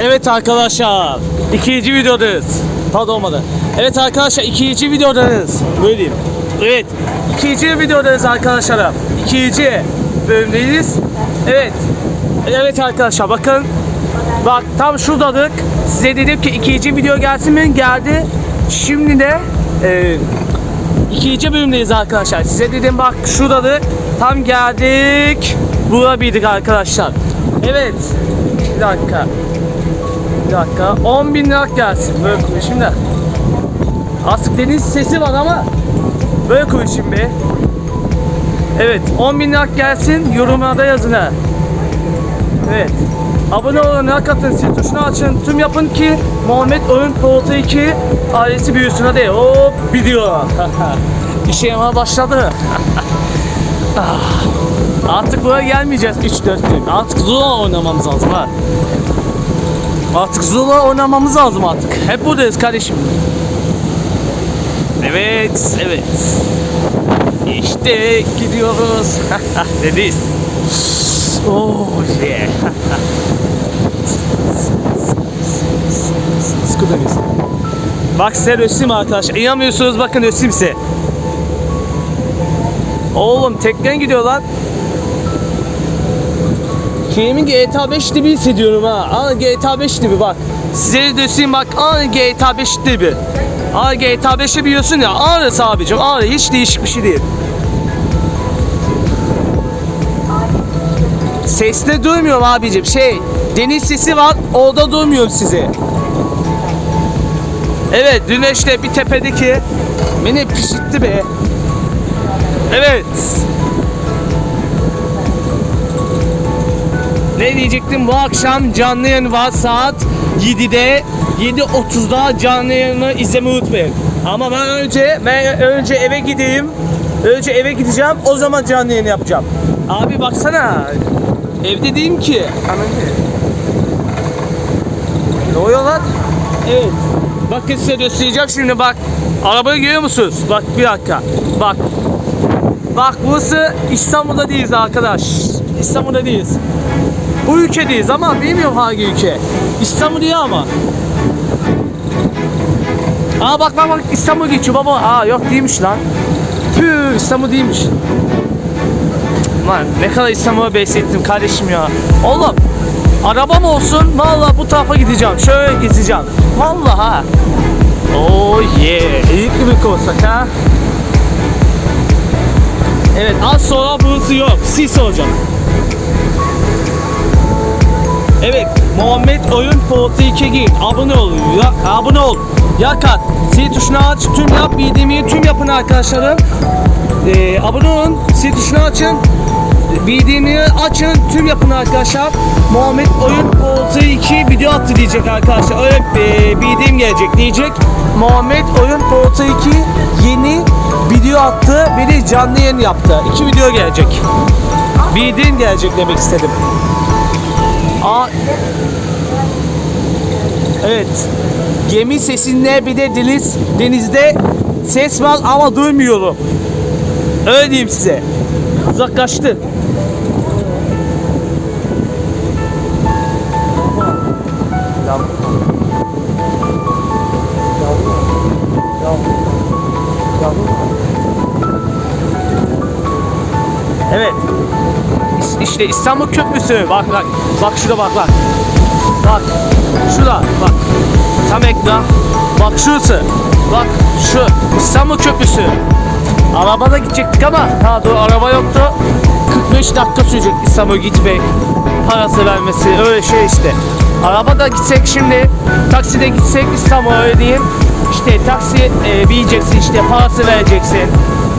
Evet arkadaşlar. ikinci videodayız. Pardon olmadı. Evet arkadaşlar ikinci videodayız. Böyle diyeyim. Evet. ikinci videodayız arkadaşlar. İkinci bölümdeyiz. Evet. Evet arkadaşlar bakın. Bak tam şuradadık. Size dedim ki ikinci video gelsin mi? Geldi. Şimdi de e, ikinci bölümdeyiz arkadaşlar. Size dedim bak şuradadık. Tam geldik. Bulabildik arkadaşlar. Evet. Bir dakika. Dakika. 10 bin lira gelsin. Böyle konuşayım da. Aslında deniz sesi var ama böyle konuşayım be. Evet. 10 bin lira gelsin. Yorumlarda yazın ha. Evet. Abone olun, like atın, zil tuşunu açın, tüm yapın ki Muhammed Oyun Portu 2 ailesi büyüsün hadi. Hop video. İşe yama başladı. Ah, Artık buraya gelmeyeceğiz 3-4 gün. Artık Zula oynamamız lazım ha. Artık Zula oynamamız lazım artık. Hep buradayız kardeşim. Evet, evet. İşte gidiyoruz. Dediz. Oh yeah. Skuda. Bak size resim arkadaşlar. İnanmıyorsunuz bakın resim size. Oğlum teknen gidiyor lan. Kimin GTA 5 gibi hissediyorum ha. Aa GTA 5 gibi bak. Size resim bak. Aa GTA 5 gibi. Aa GTA 5'i biliyorsun ya. Ağrısı abicim. Ağrı hiç değişik bir şey değil. Seste duymuyorum abicim. Şey, deniz sesi var. Orada duymuyorum sizi. Evet, dün işte bir tepedeki beni pişitti be. Evet. Ne diyecektim? Bu akşam canlı yayın var saat 7'de 7.30'da canlı yayını izlemeyi unutmayın. Ama ben önce ben önce eve gideyim. Önce eve gideceğim. O zaman canlı yayın yapacağım. Abi baksana. Evde değilim ki. Anladın Ne oluyor lan? Evet. Bakın size göstereceğim şimdi bak. Arabayı görüyor musunuz? Bak bir dakika. Bak. Bak burası İstanbul'da değiliz arkadaş. İstanbul'da değiliz. Bu ülkedeyiz ama bilmiyorum hangi ülke. İstanbul değil ama. Aa bak bak bak İstanbul geçiyor baba. Aa yok değilmiş lan. Püh İstanbul değilmiş. Lan ne kadar İstanbul'a beslettim kardeşim ya. Oğlum arabam olsun vallahi bu tarafa gideceğim. Şöyle gezeceğim. Vallahi ha. Oh yeah. İlk bir olsak ha. Evet az sonra burası yok. Sis olacak. Evet Muhammed Oyun Portu 2 giyin. Abone ol. Ya, abone ol. Yak at. Zil tuşunu aç. Tüm yap. Bildiğimi tüm yapın arkadaşlarım. Ee, abone olun. Zil tuşunu açın. Bildiğimi açın. Tüm yapın arkadaşlar. Muhammed Oyun Portu 2 video attı diyecek arkadaşlar. Öyle e, bildiğim gelecek diyecek. Muhammed Oyun Portu 2 yeni video attı. Bir de canlı yayın yaptı. İki video gelecek. Bildiğin gelecek demek istedim. Aa, evet. Gemi sesinde bir de deniz denizde ses var ama duymuyorum. Öyle diyeyim size. Uzaklaştı. Evet. İşte İstanbul Köprüsü. Bak bak. Bak şurada bak bak. Bak. Şurada bak. Tam ekran. Bak şurası. Bak şu İstanbul Köprüsü. Arabada gidecektik ama ha dur araba yoktu. 45 dakika sürecek İstanbul'a gitmek. Parası vermesi öyle şey işte. Arabada gitsek şimdi takside gitsek İstanbul'a öyle diyeyim. İşte taksi e, bineceksin işte parası vereceksin.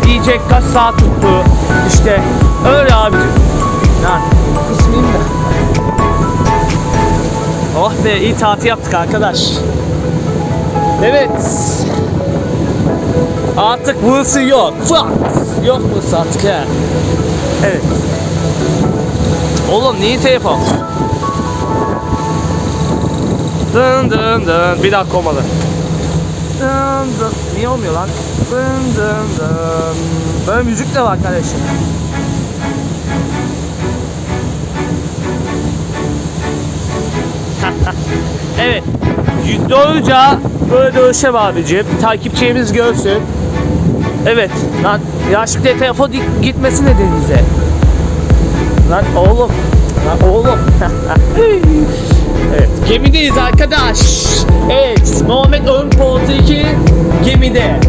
Diyecek kaç saat tuttu. İşte öyle abicim. Oh be iyi tatil yaptık arkadaş. Evet. Artık burası yok. Fuck. Yok burası artık he. Evet. Oğlum niye telefon? Dın dın dın. Bir dakika olmalı. Dın dın. Niye olmuyor lan? Dın dın dın. Böyle müzik de var kardeşim. Evet. Doğruca böyle dövüşelim abicim. Takipçimiz görsün. Evet. Lan ya şimdi telefon dik- gitmesin de denize. Lan oğlum. Lan oğlum. evet. Gemideyiz arkadaş. Evet. Muhammed Ön Polat'ı 2 gemide.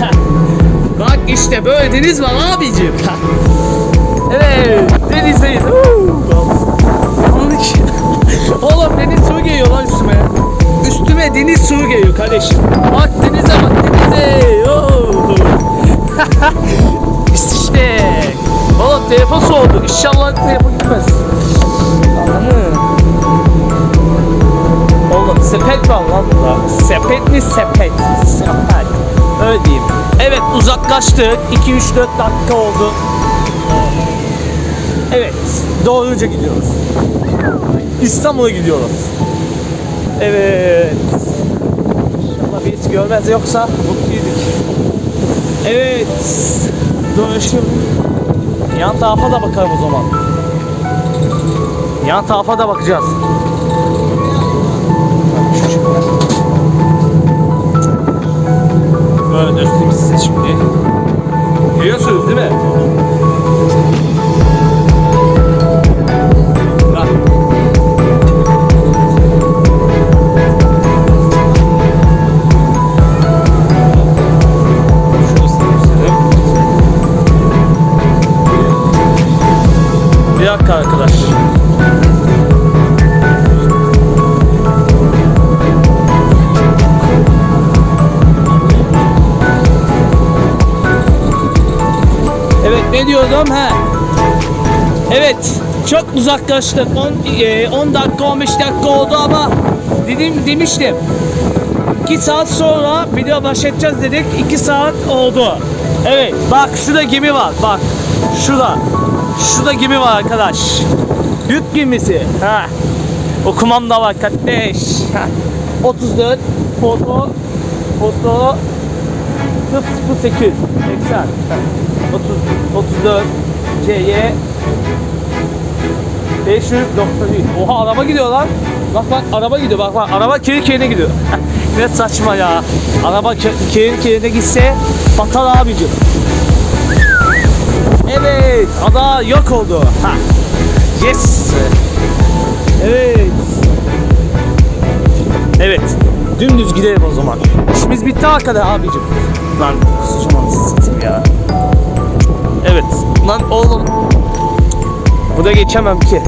Bak işte böyle deniz var abicim. evet. Denizdeyiz. Suyu geliyor kardeşim. Bak denize bak denize. Oo. işte. Oğlum telefon soğudu. İnşallah telefon gitmez. Anladın Oğlum sepet var lan burada. Sepet mi sepet? Sepet. Öyle diyeyim. Evet uzaklaştık. 2-3-4 dakika oldu. Evet. Doğruca gidiyoruz. İstanbul'a gidiyoruz. Evet. Görmez yoksa mutluyduk. Evet. Dolaşım. Yan tarafa da bakalım o zaman. Yan tarafa da bakacağız. Böyle göstereyim size şimdi. Görüyorsunuz değil mi? Arkadaş. Evet ne diyordum ha? Evet çok uzaklaştık. 10 e, 10 dakika 15 dakika oldu ama dedim demiştim. 2 saat sonra video başlatacağız dedik. 2 saat oldu. Evet bak şurada gemi var. Bak şurada. Şurada gemi var arkadaş. Yük gemisi. Ha. Okumam da var kardeş. Ha. 34 foto foto 008 80 30 34 CY 591 Oha araba gidiyor lan. Bak bak araba gidiyor bak bak araba kiri kirine gidiyor. ne saçma ya. Araba kiri kirine gitse batar abicim. Evet ada yok oldu. Ha. Yes. Evet. Evet. Dümdüz gidelim o zaman. İşimiz bitti arkada abicim. Lan kusacağım anasını ya. Evet. Lan oğlum. Bu da geçemem ki.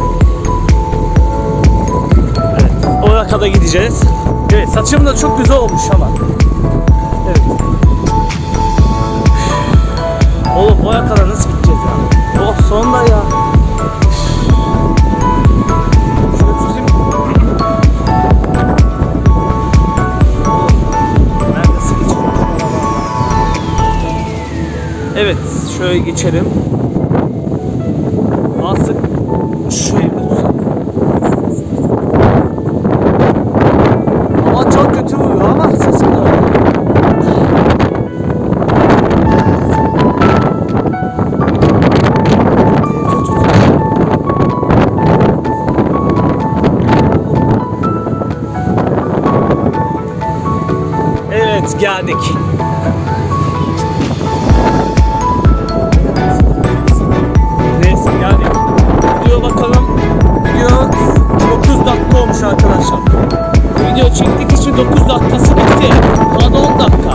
Evet. Oraya kadar gideceğiz. Evet saçım da çok güzel olmuş ama. Evet. Oğlum oraya kadar sonunda ya. Evet, şöyle geçelim. Artık şu geldik. Neyse yani video bakalım. Video 9 dakika olmuş arkadaşlar. Video çektik için 9 dakikası gitti. Daha da 10 dakika.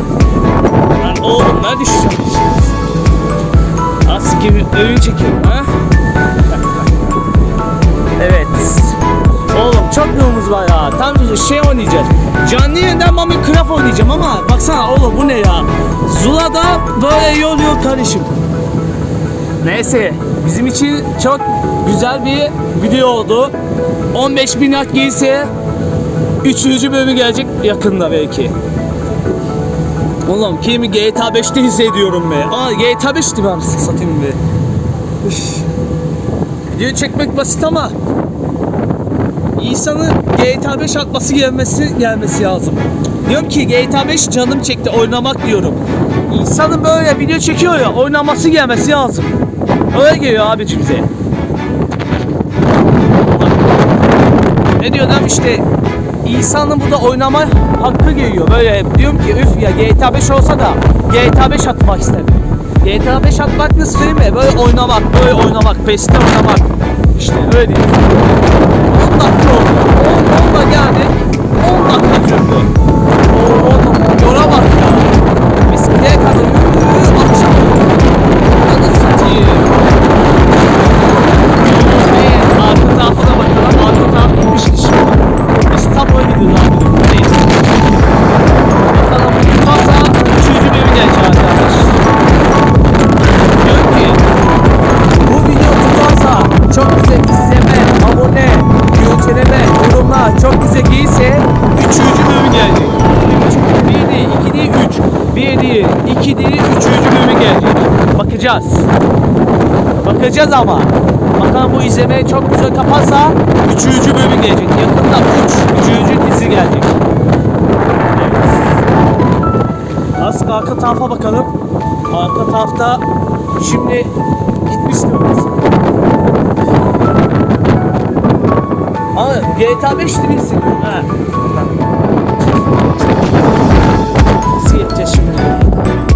Lan oğlum ne düşeceğim? Az gibi öğün çekiyorum ha. Var ya. Tam şey oynayacağız. Canlı yayından Minecraft oynayacağım ama baksana oğlum bu ne ya? Zula'da böyle yol yok kardeşim. Neyse bizim için çok güzel bir video oldu. 15 bin like gelirse 3. bölümü gelecek yakında belki. Oğlum kimi GTA 5'te hissediyorum be. Aa GTA 5'ti ben satayım be. Video çekmek basit ama insanın GTA 5 atması gelmesi gelmesi lazım. Diyorum ki GTA 5 canım çekti oynamak diyorum. İnsanın böyle video çekiyor ya oynaması gelmesi lazım. Öyle geliyor abicim bize. Ne diyor adam işte insanın burada oynama hakkı geliyor. Böyle diyorum ki üf ya GTA 5 olsa da GTA 5 atmak isterim. GTA 5 atmak nasıl söyleyeyim mi? Böyle oynamak, böyle oynamak, PES'te oynamak. İşte öyle değil. 10 dakika oldu. 10, 10 da geldi. 10 dakika sürdü. Oo, oğlum yola bak ya. Nereye kadar yürüyoruz akşam. Hadi satayım. Bakacağız. Bakacağız ama. Bakalım bu izleme çok güzel kaparsa üçüncü bölüm gelecek. Yakında üç, üçüncü dizi gelecek. Evet. Az arka tarafa bakalım. Arka tarafta şimdi gitmiştim biz. Ama GTA 5 gibi hissediyorum. Ha. Nasıl şimdi?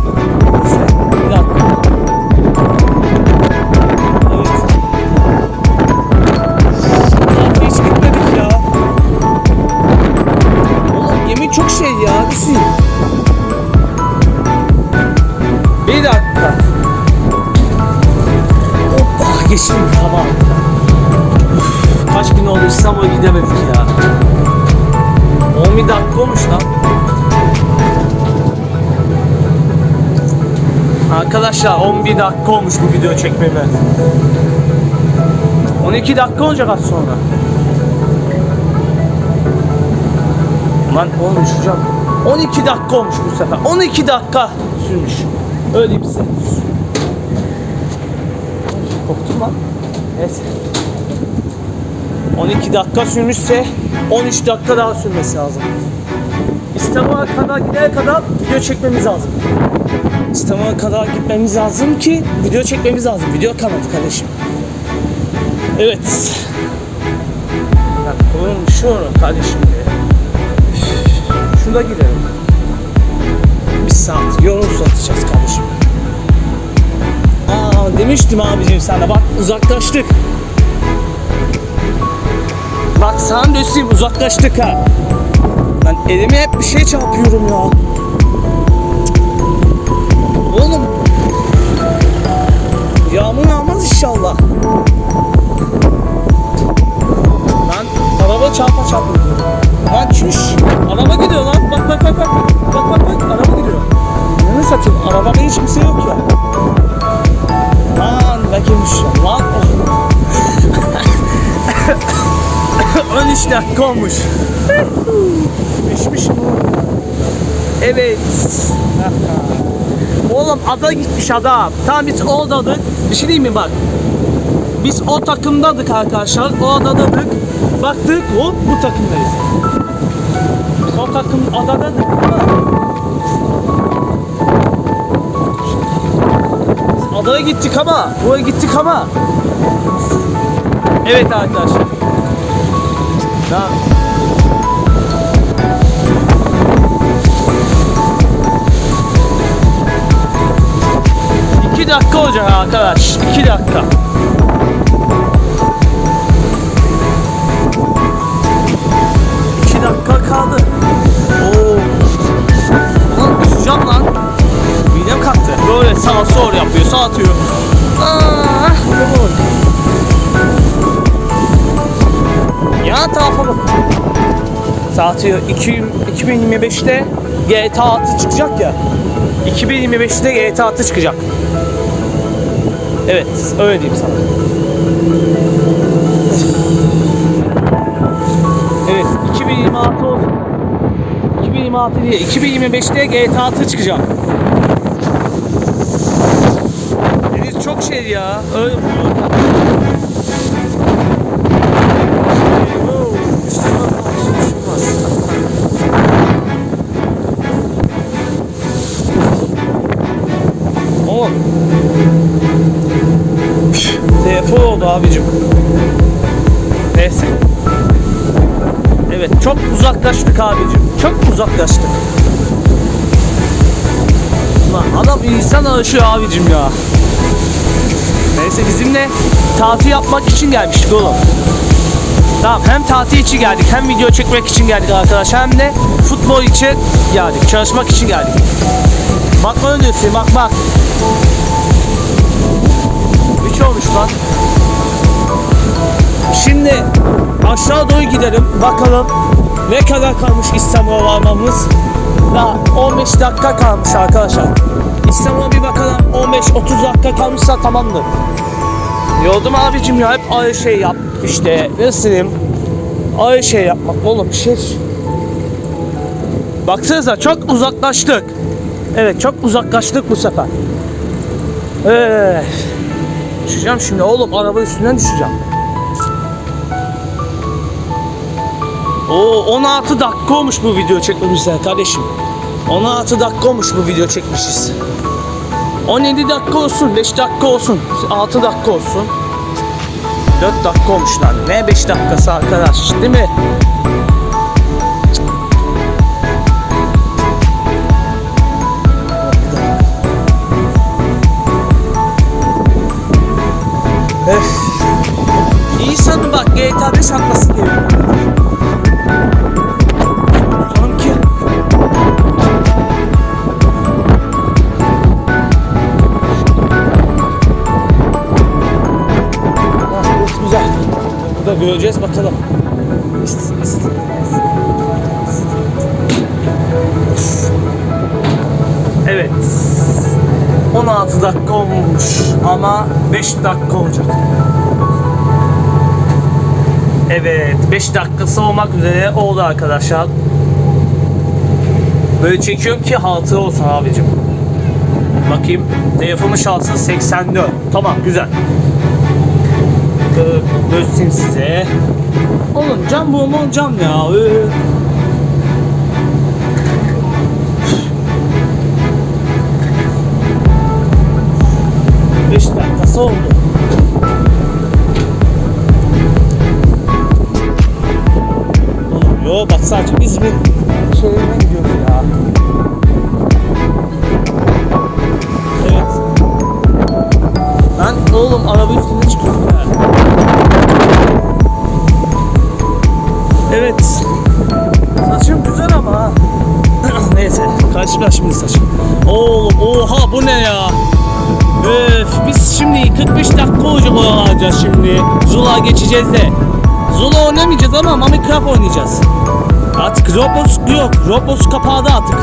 Oldu İstanbul'a gidemedik ya. 11 dakika olmuş lan. Arkadaşlar 11 dakika olmuş bu video çekmeme. 12 dakika olacak az sonra. Lan olmuş hocam. 12 dakika olmuş bu sefer. 12 dakika sürmüş. Öyle bir şey. Korktum lan. Neyse. 12 dakika sürmüşse 13 dakika daha sürmesi lazım. İstanbul'a kadar gidene kadar video çekmemiz lazım. İstanbul'a kadar gitmemiz lazım ki video çekmemiz lazım. Video kanalı kardeşim. Evet. Bak bunun şu kardeşim. Üf, Şurada gidelim. Bir saat yol uzatacağız kardeşim. Aa demiştim abicim sana bak uzaklaştık. Bak sana göstereyim uzaklaştık ha. Ben elime hep bir şey çarpıyorum ya. Oğlum. Yağmur yağmaz inşallah. Lan araba çarpa çarpa gidiyor. Lan çüş. Araba gidiyor lan. Bak bak bak bak. Bak bak bak araba gidiyor. Ne satayım? Arabada hiç kimse yok ya. Lan gelmiş ya. Lan. 13 dakika olmuş. Pişmişim oğlum. Evet. Oğlum ada gitmiş ada. Tamam biz oradaydık. Bir şey diyeyim mi bak. Biz o takımdadık arkadaşlar. O adadadık. Baktık hop bu takımdayız. O takım adadadık. Adaya gittik ama. Buraya gittik ama. Evet arkadaşlar. Tamam. İki dakika olacak arkadaş. İki dakika. İki dakika kaldı. Oo. Lan kusacağım lan. Midem kalktı. Böyle sağa sol yapıyor, sağ atıyor. Saati 2 2025'te GTA 6 çıkacak ya. 2025'te GTA 6 çıkacak. Evet, öyle diyeyim sana. Evet, 2026 olsun. 2026 değil, 2025'te GTA 6 çıkacak. Deniz çok şey ya. Öyle buyur. Oğlum. Telefon oldu abicim. Neyse. Evet. Çok uzaklaştık abicim. Çok uzaklaştık. Lan adam insan alışıyor abicim ya. Neyse bizimle tatil yapmak için gelmiştik oğlum. Tamam hem tatil için geldik hem video çekmek için geldik arkadaşlar hem de futbol için geldik. Çalışmak için geldik. Bak bana diyorsun bak bak. Üç olmuş lan. Şimdi aşağı doğru gidelim bakalım ne kadar kalmış İstanbul'a varmamız. Daha 15 dakika kalmış arkadaşlar. İstanbul'a bir bakalım 15-30 dakika kalmışsa tamamdır. Yoldum abicim ya hep aynı şey yap işte nasıl diyeyim aynı şey yapmak oğlum şey Baksanıza çok uzaklaştık Evet çok uzaklaştık bu sefer Evet Düşeceğim şimdi oğlum araba üstünden düşeceğim Oo 16 dakika olmuş bu video çekmemizden kardeşim 16 dakika olmuş bu video çekmişiz 17 dakika olsun, 5 dakika olsun, 6 dakika olsun. 4 dakika olmuşlar. Ne 5 dakikası arkadaş değil mi? Öf. İnsanın bak GTA 5 atması geliyor. Sanki Ah. Burada göreceğiz bakalım. İst, ist, Evet. 16 dakika olmuş ama 5 dakika olacak. Evet 5 dakikası olmak üzere oldu arkadaşlar. Böyle çekiyorum ki hatıra olsun abicim. Bakayım telefonun şarjı 84. Tamam güzel. Gö- göstereyim size. Oğlum cam bu mu cam ya. Ee. Oldu. Yo bak sadece İzmir olacak oyalanacağız şimdi. Zula geçeceğiz de. Zula oynamayacağız ama Minecraft oynayacağız. Artık Roblox yok. Roblox kapadı artık.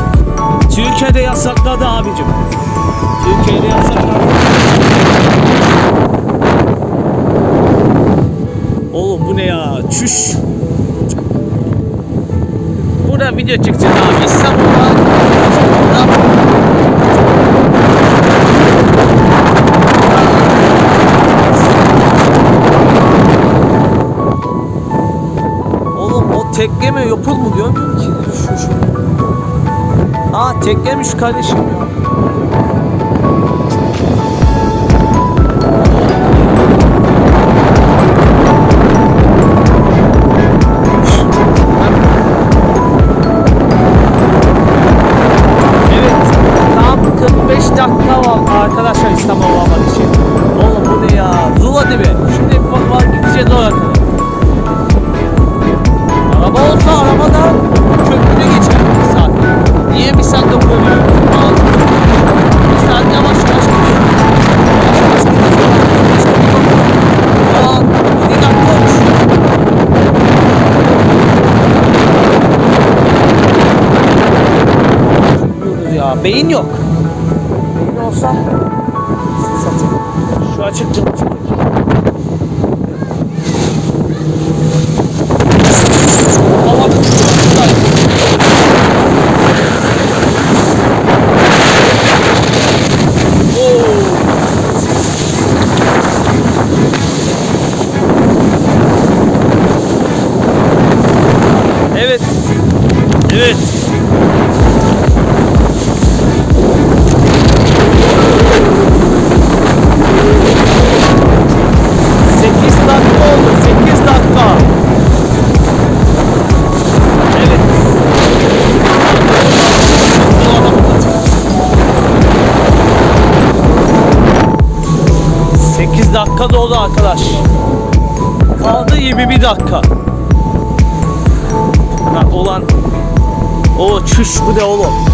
Türkiye'de yasakladı abicim. Türkiye'de yasakladı. Oğlum bu ne ya? Çüş. Burada video çekeceğiz abi. İstanbul'da. O tekleme yapıl mı görmüyorum ki. Şu şu. Aa teklemiş kardeşim Beyin yok. Dakika. Ha, olan o çüş bu ne oğlum?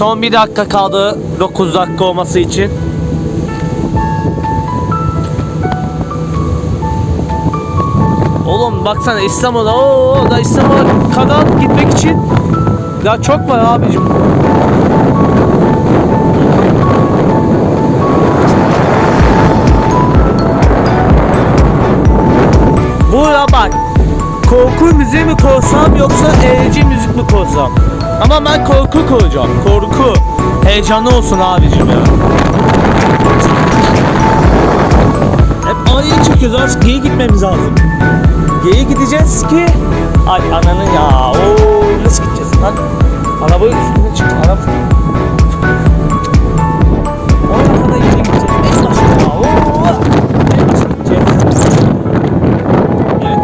Son bir dakika kaldı 9 dakika olması için. Oğlum baksana İstanbul'da o da İstanbul'a kadar gitmek için ya çok var abicim. Buraya bak. Korku müziği mi koysam yoksa eğlence müzik mi koysam? Ama ben korku koyacağım. Korku. Heyecanlı olsun abicim ya. Hep A'yı çekiyoruz artık G'ye gitmemiz lazım. G'ye gideceğiz ki Ay ananı ya ooo nasıl gideceğiz lan Arabanın üstüne çık araba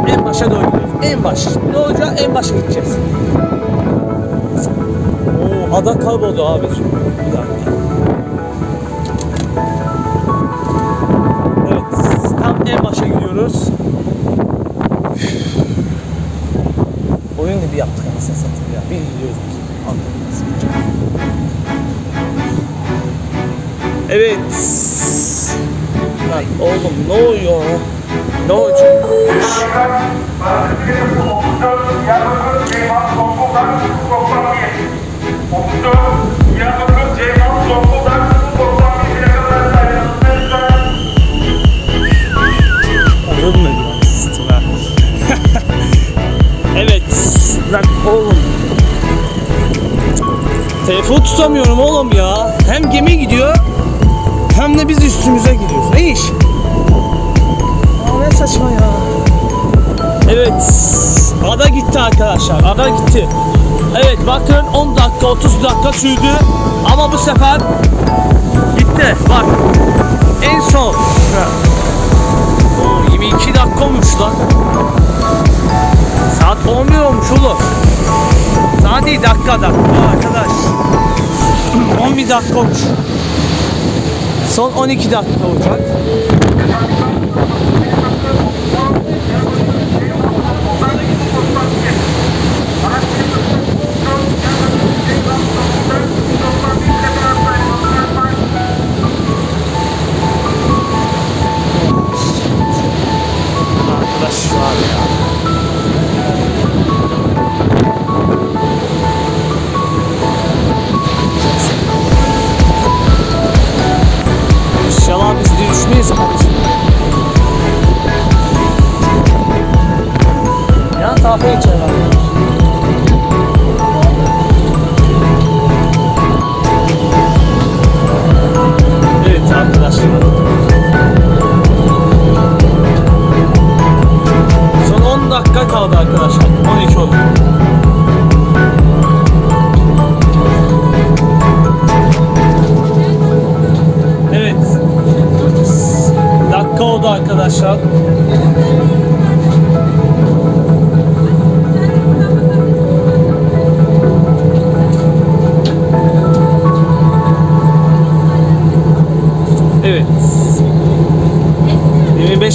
En başa doğru gidiyoruz En baş Ne olacak en başa gideceğiz Oo ada kayboldu abicim Bir dakika Evet tam en başa gidiyoruz Oyun gibi yaptık anasını satayım ya. Bir gidiyoruz biz. Evet. Lan oğlum ne oluyor? Ne olacak? Lan oğlum. Telefon tutamıyorum oğlum ya. Hem gemi gidiyor hem de biz üstümüze gidiyoruz. Ne iş? Aa, ne saçma ya. Evet. Ada gitti arkadaşlar. Ada gitti. Evet bakın 10 dakika 30 dakika sürdü. Ama bu sefer gitti. Bak. En son. Oo, 22 dakika olmuş lan. Saat 11 olmuş oğlum. Saat değil dakika dakika arkadaş. 11 dakika olmuş. Son 12 dakika olacak.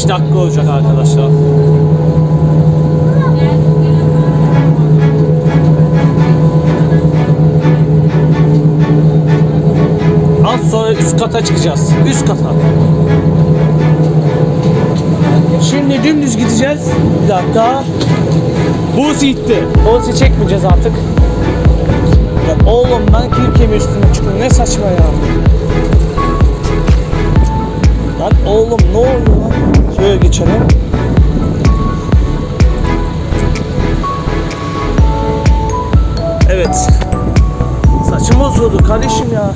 25 dakika olacak arkadaşlar. Az sonra üst kata çıkacağız. Üst kata. Şimdi dümdüz gideceğiz. Bir dakika. Buse gitti. Buse çekmeyeceğiz artık. Ya oğlum ben kir kemiği üstüne çıkıyorum. Ne saçma ya. Lan oğlum ne oluyor lan? Şöyle geçelim. Evet. Saçım bozuldu kardeşim ya.